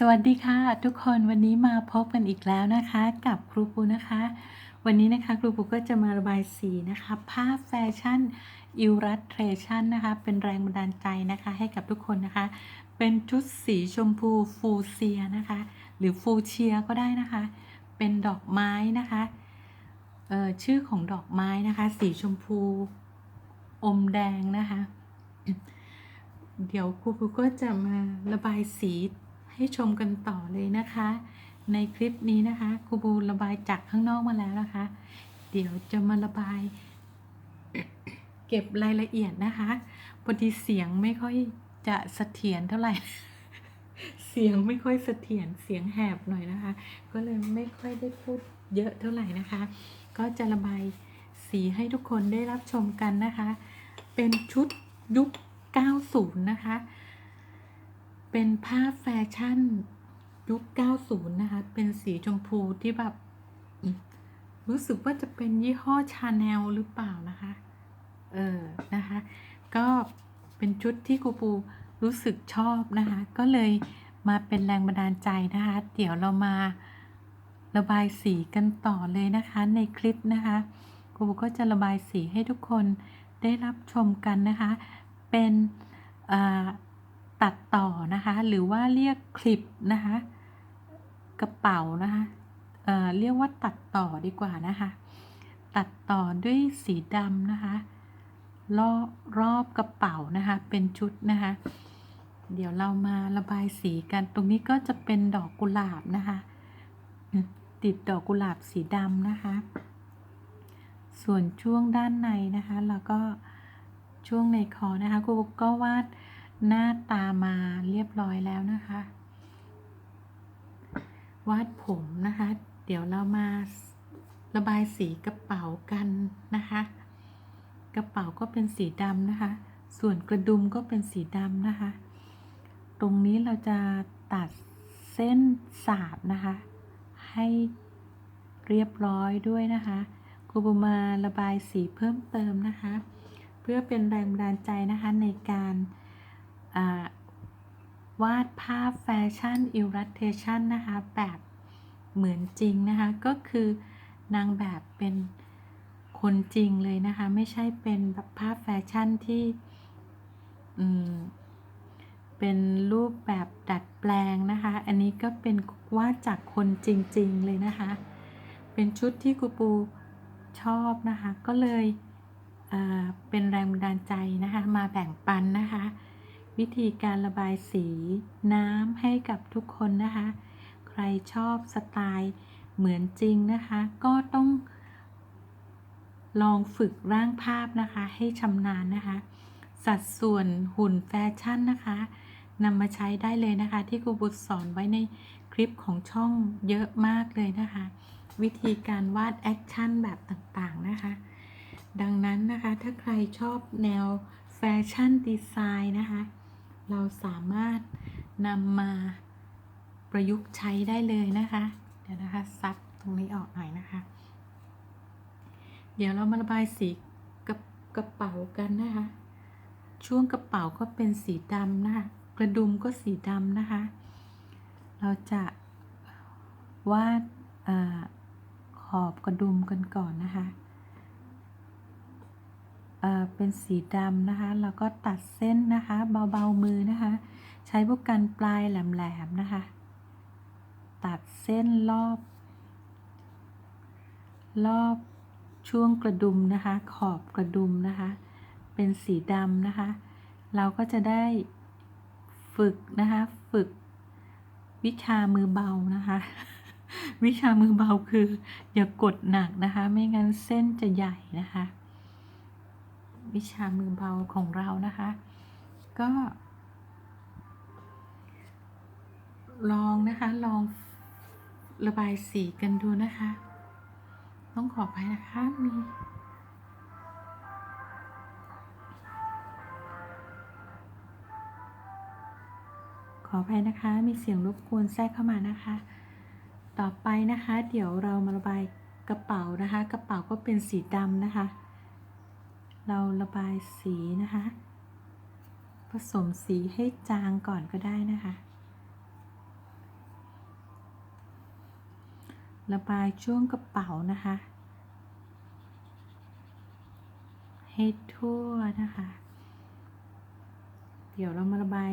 สวัสดีค่ะ ทุกคนวันนี้มาพบกันอีกแล้วนะคะ กับครูปูนะคะ วันนี้นะคะครูปูก็จะมาระบายสีนะคะภาพแฟชั่นอิลรัสเทรชันนะคะเป็นแรงบันดาลใจนะคะให้กับทุกคนนะคะ เป็นชุดสีชมพูฟูเซียนะคะ หรือฟูเชียก็ได้นะคะ เป็นดอกไม้นะคะชื่อของดอกไม้นะคะ สีชมพูอมแดงนะคะ เดี๋ยวครูปูก็จะมาระบายสี ให้ชมกันต่อเลยนะคะ ในคลิปนี้นะคะครูปูระบายจากข้างนอกมาแล้วนะคะ เดี๋ยวจะมาระบาย เก็บรายละเอียดนะคะพอดีเสียงไม่ค่อยจะเสถียรเท่าไหร่ เสียงไม่ค่อยเสถียรเสียงแหบหน่อยนะคะ ก็เลยไม่ค่อยได้พูดเยอะเท่าไหร่นะคะ ก็จะระบายสีให้ทุกคนได้รับชมกันนะคะ เป็นชุดยุค90 นะคะ เป็นผ้าแฟชั่นยุค 90 นะคะ เป็นสีชมพูที่แบบ รู้สึกว่าจะเป็นยี่ห้อชาแนลหรือเปล่านะคะ เออ นะคะ ก็เป็นชุดที่ครูปูรู้สึกชอบนะคะ ก็เลยมาเป็นแรงบันดาลใจนะคะ เดี๋ยวเรามาระบายสีกันต่อเลยนะคะ ในคลิปนะคะครูปูก็จะระบายสีให้ทุกคนได้รับชมกันนะคะ เป็นอ่า ตัดต่อนะคะหรือว่าเรียกคลิปนะคะกระเป๋านะคะเอ่อเรียกว่าตัดต่อดีกว่านะคะตัดต่อด้วยสีดำนะคะรอบรอบกระเป๋านะคะเป็นชุดนะคะเดี๋ยวเรามาระบายสีกันตรงนี้ก็จะเป็นดอกกุหลาบนะคะติดดอกกุหลาบสีดำนะคะ ส่วนช่วงด้านในนะคะ แล้วก็ช่วงในคอนะคะครูก็วาด หน้าตามาเรียบร้อยแล้วนะคะ วาดผมนะคะ เดี๋ยวเรามาระบายสีกระเป๋ากันนะคะ กระเป๋าก็เป็นสีดำนะคะ ส่วนกระดุมก็เป็นสีดำนะคะ ตรงนี้เราจะตัดเส้นสาบนะคะ ให้เรียบร้อยด้วยนะคะครูบุมาระบายสีเพิ่มเติมนะคะ เพื่อเป็นแรงบันดาลใจนะคะในการ วาดภาพแฟชั่นอิลรัสเทชันนะคะ แบบเหมือนจริงนะคะ ก็คือนางแบบเป็นคนจริงเลยนะคะ ไม่ใช่เป็นแบบภาพแฟชั่นที่เป็นรูปแบบดัดแปลงนะคะ อันนี้ก็เป็นวาดจากคนจริงๆเลยนะคะ เป็นชุดที่ครูปูชอบนะคะ ก็เลยเเป็นแรงบันดาลใจนะคะ มาแบ่งปันนะคะ วิธีการระบายสีน้ำให้กับทุกคนนะคะ ใครชอบสไตล์เหมือนจริงนะคะ ก็ต้อง ลองฝึกร่างภาพนะคะ ให้ชำนาญนะคะ สัดส่วนหุ่นแฟชั่นนะคะนำมาใช้ได้เลยนะคะ ที่ครูบุตรสอนไว้ในคลิปของช่องเยอะมากเลยนะคะ วิธีการวาดแอคชั่นแบบต่างๆนะคะ ดังนั้นนะคะถ้าใครชอบแนวแฟชั่นดีไซน์นะคะ เราสามารถนำมาประยุกต์ใช้ได้เลยนะคะ เดี๋ยวนะคะซับตรงนี้ออกหน่อยนะคะ เดี๋ยวเรามาระบายสีกับกระเป๋ากันนะคะ ช่วงกระเป๋าก็เป็นสีดำนะคะ กระดุมก็สีดำนะคะ เราจะวาดขอบกระดุมกันก่อนนะคะ เป็นสีดำนะคะ แล้วก็ตัดเส้นนะคะ เบาๆมือนะคะ ใช้พวกกันปลายแหลมๆนะคะ ตัดเส้นรอบ รอบช่วงกระดุมนะคะ ขอบกระดุมนะคะ เป็นสีดำนะคะ เราก็จะได้ฝึกนะคะ ฝึกวิชามือเบานะคะ วิชามือเบาคืออย่ากดหนักนะคะ ไม่งั้นเส้นจะใหญ่นะคะ วิชามือเบาของเรานะคะ ก็ ลองนะคะ ลองระบายสีกันดูนะคะ ต้องขออภัยนะคะมีขออภัยนะคะ มีเสียงรบกวนแทรกเข้ามานะคะ ต่อไปนะคะ เดี๋ยวเรามาระบายกระเป๋านะคะ กระเป๋าก็เป็นสีดำนะคะ เราระบายสีนะคะ ผสมสีให้จางก่อนก็ได้นะคะ ระบายช่วงกระเป๋านะคะ ให้ทั่วนะคะ เดี๋ยวเรามาระบาย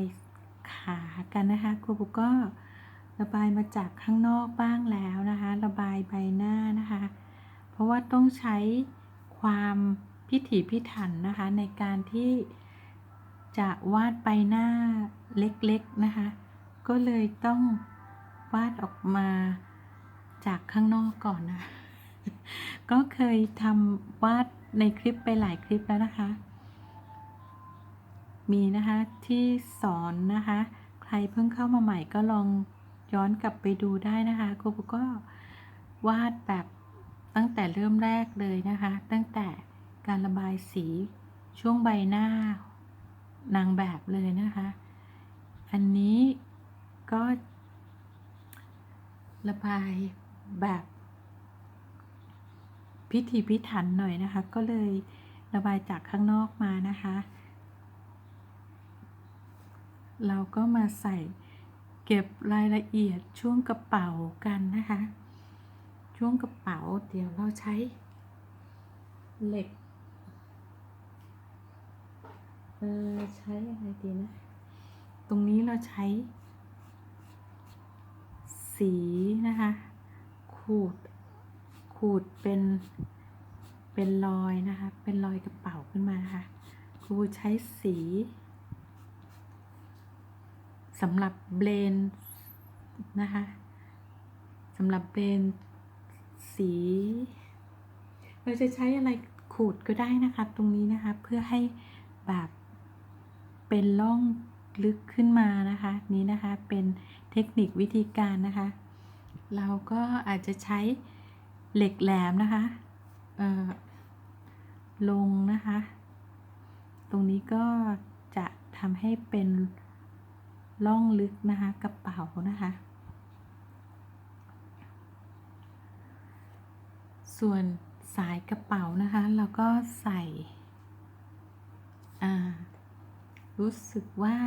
ขากันนะคะครูปุกก็ระบายมาจากข้างนอกบ้างแล้วนะคะ ระบายใบหน้านะคะ เพราะว่าต้องใช้ความ พิถีพิถันนะคะในการที่จะวาดใบหน้าเล็กๆนะคะ ก็เลยต้องวาดออกมาจากข้างนอกก่อนนะ ก็เคยทำวาดในคลิปไปหลายคลิปแล้วนะคะ มีนะคะที่สอนนะคะ ใครเพิ่งเข้ามาใหม่ก็ลองย้อนกลับไปดูได้นะคะครูปุก็วาดแบบตั้งแต่เริ่มแรกเลยนะคะ ตั้งแต่ การระบายสีช่วงใบหน้านางแบบเลยนะคะ อันนี้ก็ระบายแบบพิถีพิถันหน่อยนะคะ ก็เลยระบายจากข้างนอกมานะคะ เราก็มาใส่เก็บรายละเอียดช่วงกระเป๋ากันนะคะ ช่วงกระเป๋าเดี๋ยวเราใช้เหล็ก เออใช้อะไรดีนะ ตรงนี้เราใช้ สีนะคะ ขูด ขูดเป็น เป็นรอยนะคะ เป็นรอยกระเป๋าขึ้นมานะคะครูใช้สีสำหรับเบลนนะคะสำหรับเบลนสี เราจะใช้อะไรขูดก็ได้นะคะ ตรงนี้นะคะ เพื่อให้แบบ เป็นร่องลึกขึ้นมานะคะ นี้นะคะเป็นเทคนิควิธีการนะคะ เราก็อาจจะใช้เหล็กแหลมนะคะลงนะคะ ตรงนี้ก็จะทำให้เป็นล่องลึกนะคะกระเป๋านะคะ ส่วนสายกระเป๋านะคะ เราก็ใส่ อ่า รู้สึกว่า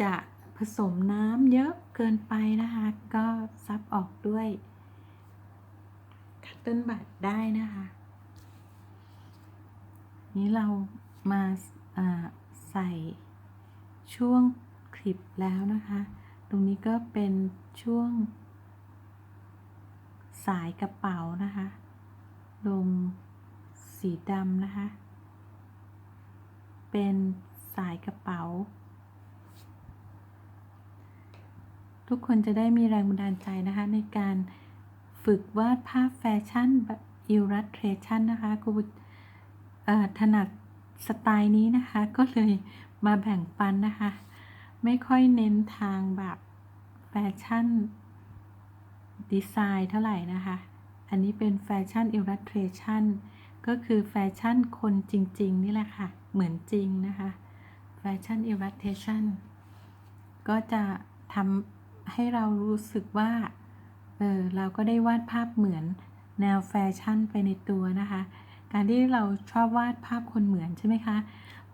จะผสมน้ำเยอะเกินไปนะคะ ก็ซับออกด้วยคัตเติ้ลบัตได้นะคะ นี้เรามาใส่ช่วงคลิปแล้วนะคะ ตรงนี้ก็เป็นช่วง สายกระเป๋านะคะ ลงสีดำนะคะ เป็นสายกระเป๋า ทุกคนจะได้มีแรงบันดาลใจนะคะ ในการฝึกวาดภาพแฟชั่นแบบอิลรัสเทรชันนะคะครูถนัดสไตล์นี้นะคะ ก็เลยมาแบ่งปันนะคะ ไม่ค่อยเน้นทางแบบแฟชั่นดีไซน์เท่าไหร่นะคะ อันนี้เป็นแฟชั่นอิลลัสเทรชันก็คือแฟชั่นคนจริง ๆ นี่แหละค่ะ เหมือนจริงนะคะแฟชั่นอิลลัสเทชันก็จะทำให้เรารู้สึกว่า เออเราก็ได้วาดภาพเหมือนแนวแฟชั่นไปในตัวนะคะ การที่เราชอบวาดภาพคนเหมือนใช่ไหมคะ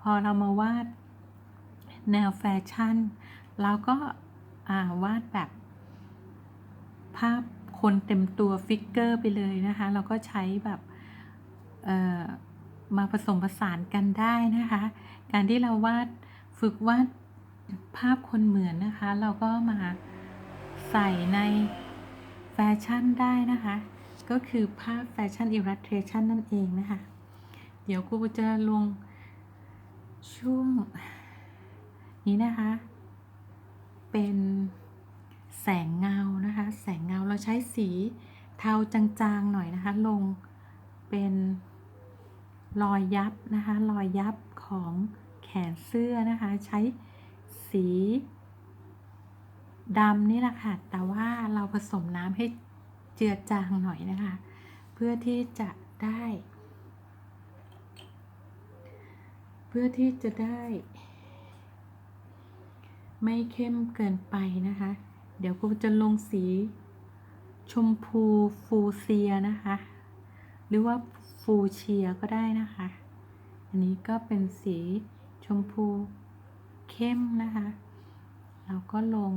พอเรามาวาดแนวแฟชั่น เราก็วาดแบบ ภาพคนเต็มตัวฟิกเกอร์ไปเลยนะคะ เราก็ใช้แบบ มาผสมผสานกันได้นะคะ การที่เราวาดฝึกวาดภาพคนเหมือนนะคะ เราก็มาใส่ในแฟชั่นได้นะคะ ก็คือภาพแฟชั่นอิลลัสเทรชันนั่นเองนะคะ เดี๋ยวครูจะลงช่วงนี้นะคะ เป็นแสงเงานะคะ แสงเงาเราใช้สีเทาจางๆหน่อยนะคะ ลงเป็น รอยยับนะคะรอยยับของแขนเสื้อนะคะ ใช้สีดำนี่แหละค่ะแต่ว่าเราผสมน้ำให้เจือจางหน่อยนะคะ เพื่อที่จะได้ เพื่อที่จะได้ ไม่เข้มเกินไปนะคะ เดี๋ยวกูจะลงสีชมพูฟูเซียนะคะ หรือว่าฟ ฟูเชียก็ได้นะคะ อันนี้ก็เป็นสีชมพูเข้มนะคะ เราก็ลง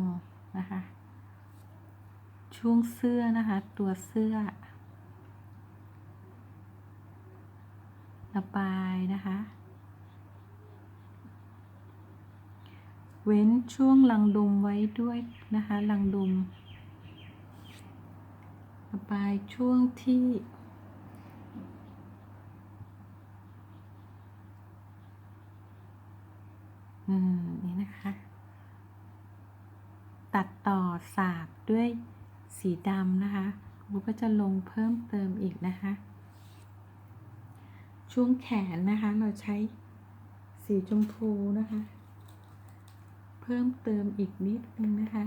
นะคะ ช่วงเสื้อนะคะ ตัวเสื้อ ระบายนะคะ เว้นช่วงลังดุมไว้ด้วยนะคะ ลังดุมระบายช่วงที่ มนี่นะคะ ตัดต่อสาบด้วยสีดำนะคะครูก็จะลงเพิ่มเติมอีกนะคะ ช่วงแขนนะคะ เราใช้สีชมพูนะคะ เพิ่มเติมอีกนิดนึงนะคะ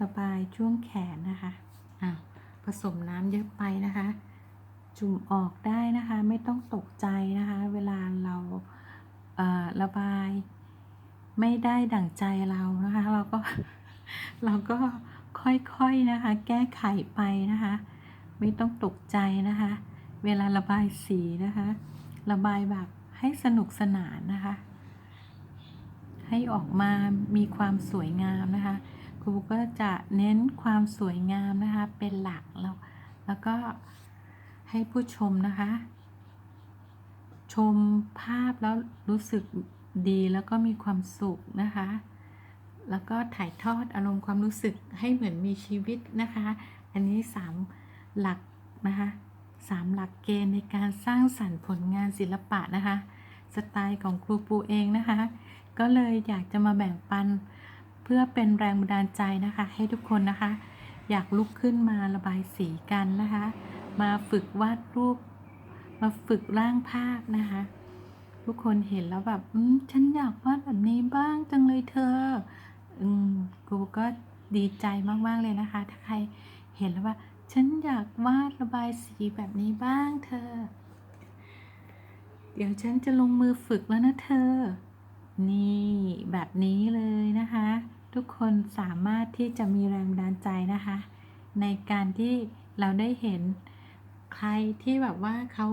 ระบายช่วงแขนนะคะอะผสมน้ำเยอะไปนะคะ จุ่มออกได้นะคะ ไม่ต้องตกใจนะคะ เวลาเรา ระบาย ไม่ได้ดั่งใจเรานะคะ เราก็เราก็ค่อยๆนะคะ แก้ไขไปนะคะ ไม่ต้องตกใจนะคะ เวลาระบายสีนะคะ ระบายแบบให้สนุกสนานนะคะ ให้ออกมามีความสวยงามนะคะครูก็จะเน้นความสวยงามนะคะเป็นหลักแล้วแล้วก็ให้ผู้ชมนะคะ ชมภาพแล้วรู้สึกดีแล้วก็มีความสุขนะคะ แล้วก็ถ่ายทอดอารมณ์ความรู้สึกให้เหมือนมีชีวิตนะคะ อันนี้สามหลักนะคะสามหลักเกณฑ์ในการสร้างสรรค์ผลงานศิลปะนะคะ สไตล์ของครูปูเองนะคะ ก็เลยอยากจะมาแบ่งปันเพื่อเป็นแรงบันดาลใจนะคะ ให้ทุกคนนะคะ อยากลุกขึ้นมาระบายสีกันนะคะ มาฝึกวาดรูป มาฝึกร่างภาพนะคะ ทุกคนเห็นแล้วแบบ อืมฉันอยากวาดแบบนี้บ้างจังเลยเธอ อืมกูก็ดีใจมาก ๆ เลยนะคะ ถ้าใครเห็นแล้วว่า ฉันอยากวาดระบายสีแบบนี้บ้างเธอ เดี๋ยวฉันจะลงมือฝึกแล้วนะเธอ นี่แบบนี้เลยนะคะ ทุกคนสามารถที่จะมีแรงบันดาลใจนะคะ ในการที่เราได้เห็น ใครที่แบบว่าเขา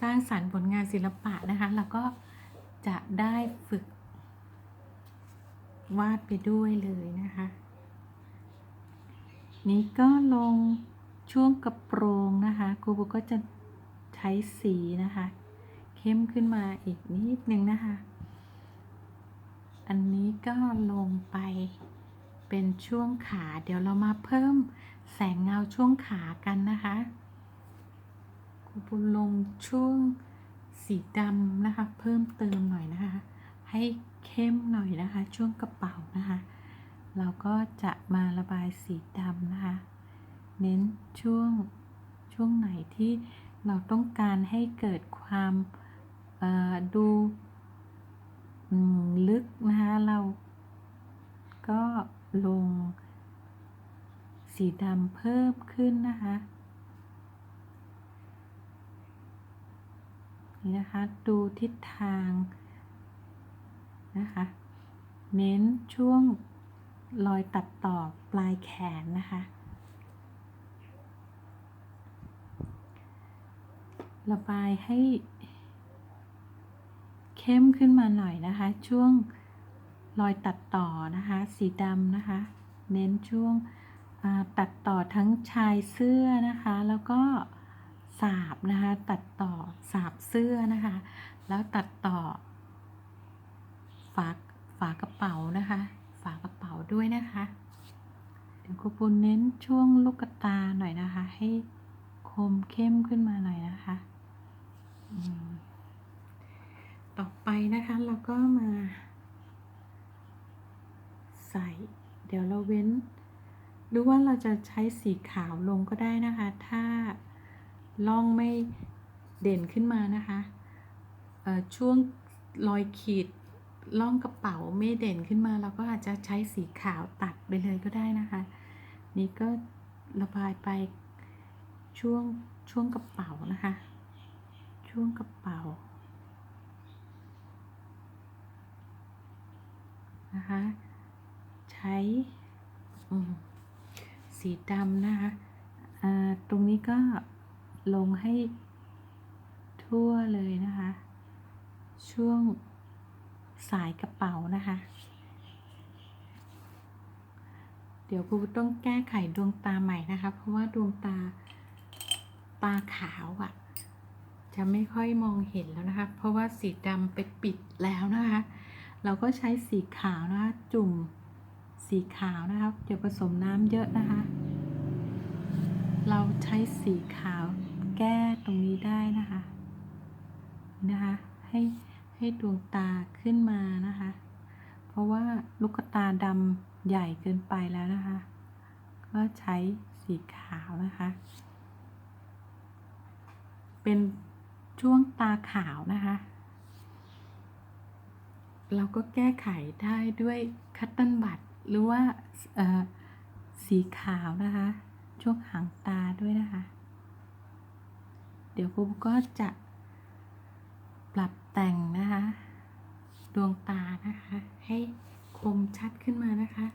สร้างสรรค์ผลงานศิลปะนะคะเราก็จะได้ฝึก วาดไปด้วยเลยนะคะ นี่ก็ลงช่วงกระโปรงนะคะครูบุก็จะใช้สีนะคะ เข้มขึ้นมาอีกนิดนึงนะคะ อันนี้ก็ลงไปเป็นช่วงขา เดี๋ยวเรามาเพิ่มแสงเงาช่วงขากันนะคะ ครูบุลงช่วงสีดำนะคะ เพิ่มเติมหน่อยนะคะ ให้เข้มหน่อยนะคะ ช่วงกระเป๋านะคะ เราก็จะมาระบายสีดำนะคะ เน้นช่วงช่วงไหนที่เราต้องการให้เกิดความดูลึกนะคะเราก็ลงสีดำเพิ่มขึ้นนะคะ นี่นะคะ ดูทิศทางนะคะ เน้นช่วงรอยตัดต่อปลายแขนนะคะ ระบายให้ เข้มขึ้นมาหน่อยนะคะ ช่วงรอยตัดต่อนะคะ สีดำนะคะ เน้นช่วงตัดต่อทั้งชายเสื้อนะคะ แล้วก็ สาบนะคะตัดต่อสาบเสื้อนะคะ แล้วตัดต่อฝาฝากระเป๋านะคะ ฝากระเป๋าด้วยนะคะเดี๋ยวครูปูเน้นช่วงลูกตาหน่อยนะคะ ให้คมเข้มขึ้นมาหน่อยนะคะต่อไปนะคะเราก็มาใส่ เดี๋ยวเราเว้น หรือว่าเราจะใช้สีขาวลงก็ได้นะคะ ถ้า ล่องไม่เด่นขึ้นมานะคะช่วงรอยขีดล่องกระเป๋าไม่เด่นขึ้นมา เราก็อาจจะใช้สีขาวตัดไปเลยก็ได้นะคะ นี่ก็ระบายไปช่วงช่วงกระเป๋านะคะ ช่วงกระเป๋านะคะ ใช้สีดำนะคะตรงนี้ก็ ลงให้ทั่วเลยนะคะ ช่วงสายกระเป๋านะคะ เดี๋ยวครูต้องแก้ไขดวงตาใหม่นะคะ เพราะว่าดวงตาตาขาวอะ่ะ จะไม่ค่อยมองเห็นแล้วนะคะ เพราะว่าสีดำไปปิดแล้วนะคะ เราก็ใช้สีขาวนะคะจุ่มสีขาวนะคะอย่าผสมน้ำเยอะนะคะ เราใช้สีขาว แก้ตรงนี้ได้นะคะนะคะให้ให้ดวงตาขึ้นมานะคะ เพราะว่าลูกตาดำใหญ่เกินไปแล้วนะคะ ก็ใช้สีขาวนะคะ เป็นช่วงตาขาวนะคะ เราก็แก้ไขได้ด้วยคัตเติ้ลบัตหรือว่าเออสีขาวนะคะ ช่วงหางตาด้วยนะคะ ดี๋ยวครูก็จะปรับแต่งนะคะ ดวงตานะคะ ให้คมชัดขึ้นมานะคะ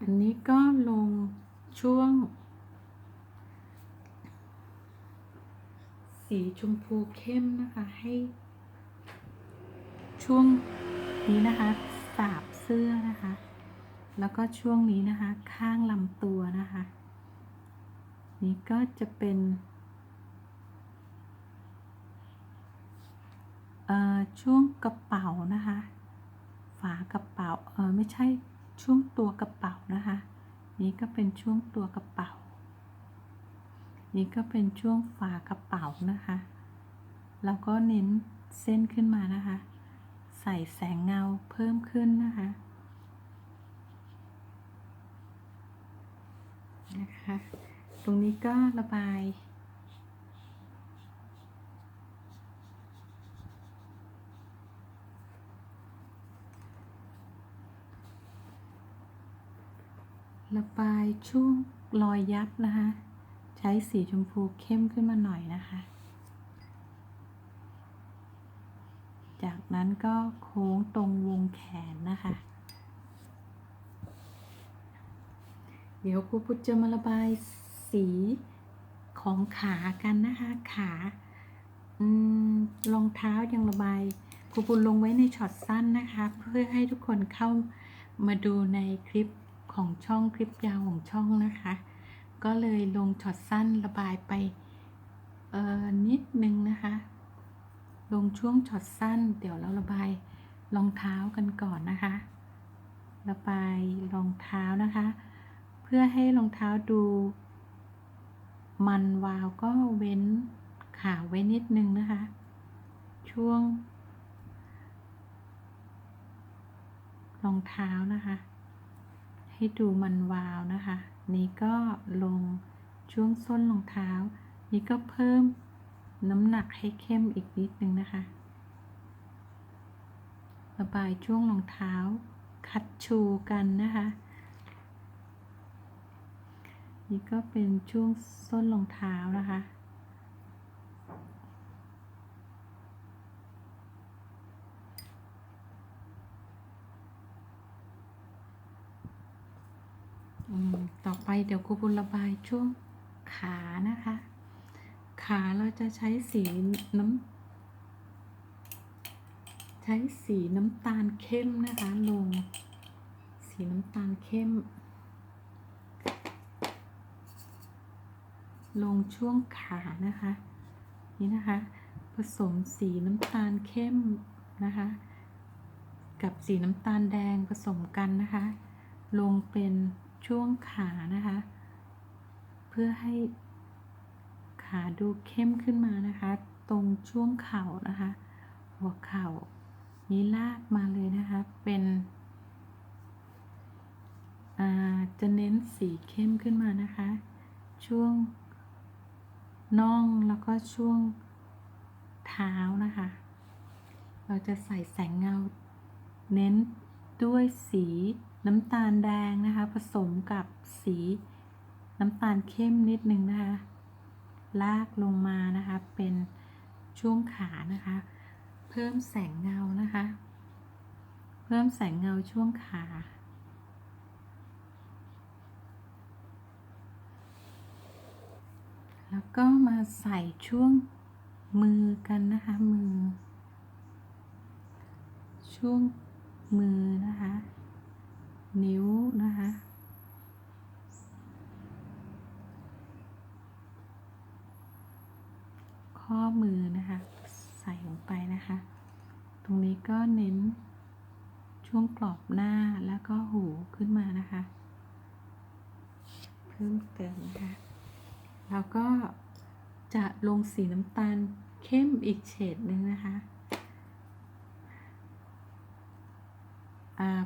อันนี้ก็ลงช่วง สีชมพูเข้มนะคะ ให้ช่วงนี้นะคะสาบเสื้อนะคะ แล้วก็ช่วงนี้นะคะ ข้างลำตัวนะคะ นี่ก็จะเป็นช่วงกระเป๋านะคะ ฝากระเป๋าเออไม่ใช่ช่วงตัวกระเป๋านะคะ นี่ก็เป็นช่วงตัวกระเป๋า นี่ก็เป็นช่วงฝากระเป๋านะคะ แล้วก็เน้นเส้นขึ้นมานะคะ ใส่แสงเงาเพิ่มขึ้นนะคะนะคะ ตรงนี้ก็ระบายระบายช่วงรอยยับนะคะ ใช้สีชมพูเข้มขึ้นมาหน่อยนะคะ จากนั้นก็โค้งตรงวงแขนนะคะ เดี๋ยวครูพุทธจะมาระบาย สีของขากันนะคะ ขาอืมรองเท้ายังระบายครูพุทธลงไว้ในช็อตสั้นนะคะ เพื่อให้ทุกคนเข้ามาดูในคลิปของช่องคลิปยาวของช่องนะคะ ก็เลยลงช็อตสั้นระบายไปเออนิดนึงนะคะ ลงช่วงช็อตสั้น เดี๋ยวเราระบายรองเท้ากันก่อนนะคะ ระบายรองเท้านะคะ เพื่อให้รองเท้าดู มันวาวก็เว้นขาไว้นิดนึงนะคะ ช่วงรองเท้านะคะ ให้ดูมันวาวนะคะ นี่ก็ลงช่วงส้นรองเท้า นี่ก็เพิ่มน้ำหนักให้เข้มอีกนิดนึงนะคะ ระบายช่วงรองเท้า คัดชูกันนะคะ นี่ก็เป็นช่วงส้นรองเท้านะคะอืมต่อไปเดี๋ยวครูบุญระบายช่วงขานะคะ ขาเราจะใช้สีน้ำใช้สีน้ำตาลเข้มนะคะลง สีน้ำตาลเข้ม ลงช่วงขานะคะ นี่นะคะ ผสมสีน้ำตาลเข้มนะคะ กับสีน้ำตาลแดงผสมกันนะคะ ลงเป็นช่วงขานะคะ เพื่อให้ขาดูเข้มขึ้นมานะคะ ตรงช่วงเข่านะคะ หัวเข่านี้ลากมาเลยนะคะ เป็นจะเน้นสีเข้มขึ้นมานะคะ ช่วง น่องแล้วก็ช่วงเท้านะคะ เราจะใส่แสงเงา เน้นด้วยสีน้ำตาลแดงนะคะ ผสมกับสีน้ำตาลเข้มนิดนึงนะคะ ลากลงมานะคะ เป็นช่วงขานะคะ เพิ่มแสงเงานะคะ เพิ่มแสงเงาช่วงขา แล้วก็มาใส่ช่วงมือกันนะคะ มือ ช่วงมือนะคะ นิ้วนะคะ ข้อมือนะคะ ใส่ลงไปนะคะ ตรงนี้ก็เน้นช่วงกรอบหน้าแล้วก็หูขึ้นมานะคะ เพิ่มเติมนะคะ แล้วก็จะลงสีน้ำตาลเข้มอีกเฉดหนึ่งนะคะ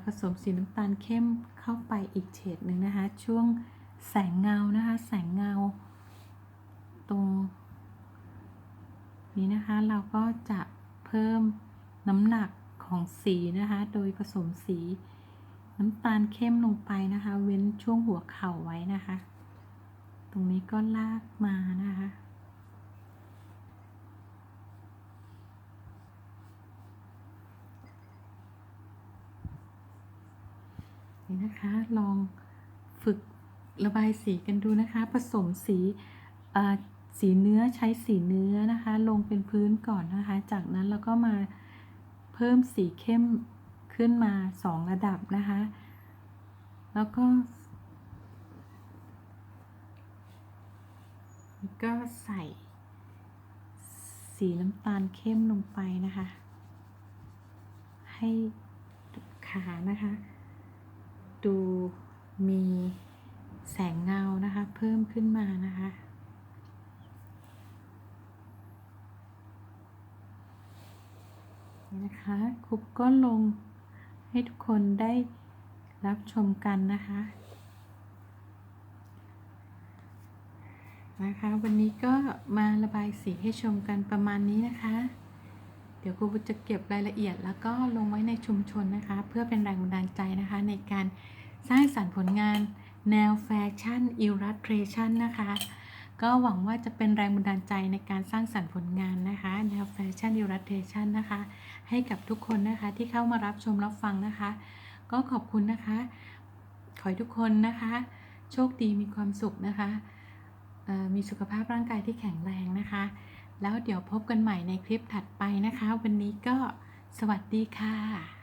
ผสมสีน้ำตาลเข้มเข้าไปอีกเฉดหนึ่งนะคะ ช่วงแสงเงานะคะ แสงเงา ตรงนี้นะคะเราก็จะเพิ่มน้ำหนักของสีนะคะ โดยผสมสีน้ำตาลเข้มลงไปนะคะ เว้นช่วงหัวเข่าไว้นะคะ ตรงนี้ก็ลากมานะคะ นี่นะคะลองฝึกระบายสีกันดูนะคะ ผสมสีสีเนื้อใช้สีเนื้อนะคะ ลงเป็นพื้นก่อนนะคะ จากนั้นเราก็มาเพิ่มสีเข้มขึ้นมาสองระดับนะคะ แล้วก็ ก็ใส่ สีน้ำตาลเข้มลงไปนะคะ ให้ขานะคะ ดูมีแสงเงานะคะ เพิ่มขึ้นมานะคะนี่นะคะครูก็ลงให้ทุกคนได้รับชมกันนะคะ นะคะ วันนี้ก็มาระบายสีให้ชมกันประมาณนี้นะคะ เดี๋ยวครูจะเก็บรายละเอียด แล้วก็ลงไว้ในชุมชนนะคะ เพื่อเป็นแรงบันดาลใจนะคะ ในการสร้างสรรค์ผลงานแนวแฟชั่นอิลลัสเทรชันนะคะ ก็หวังว่าจะเป็นแรงบันดาลใจในการสร้างสรรค์ผลงานนะคะ แนวแฟชั่นอิลลัสเทรชันนะคะ ให้กับทุกคนนะคะที่เข้ามารับชมรับฟังนะคะ ก็ขอบคุณนะคะ ขอให้ทุกคนนะคะ โชคดีมีความสุขนะคะ มีสุขภาพร่างกายที่แข็งแรงนะคะ แล้วเดี๋ยวพบกันใหม่ในคลิปถัดไปนะคะ วันนี้ก็สวัสดีค่ะ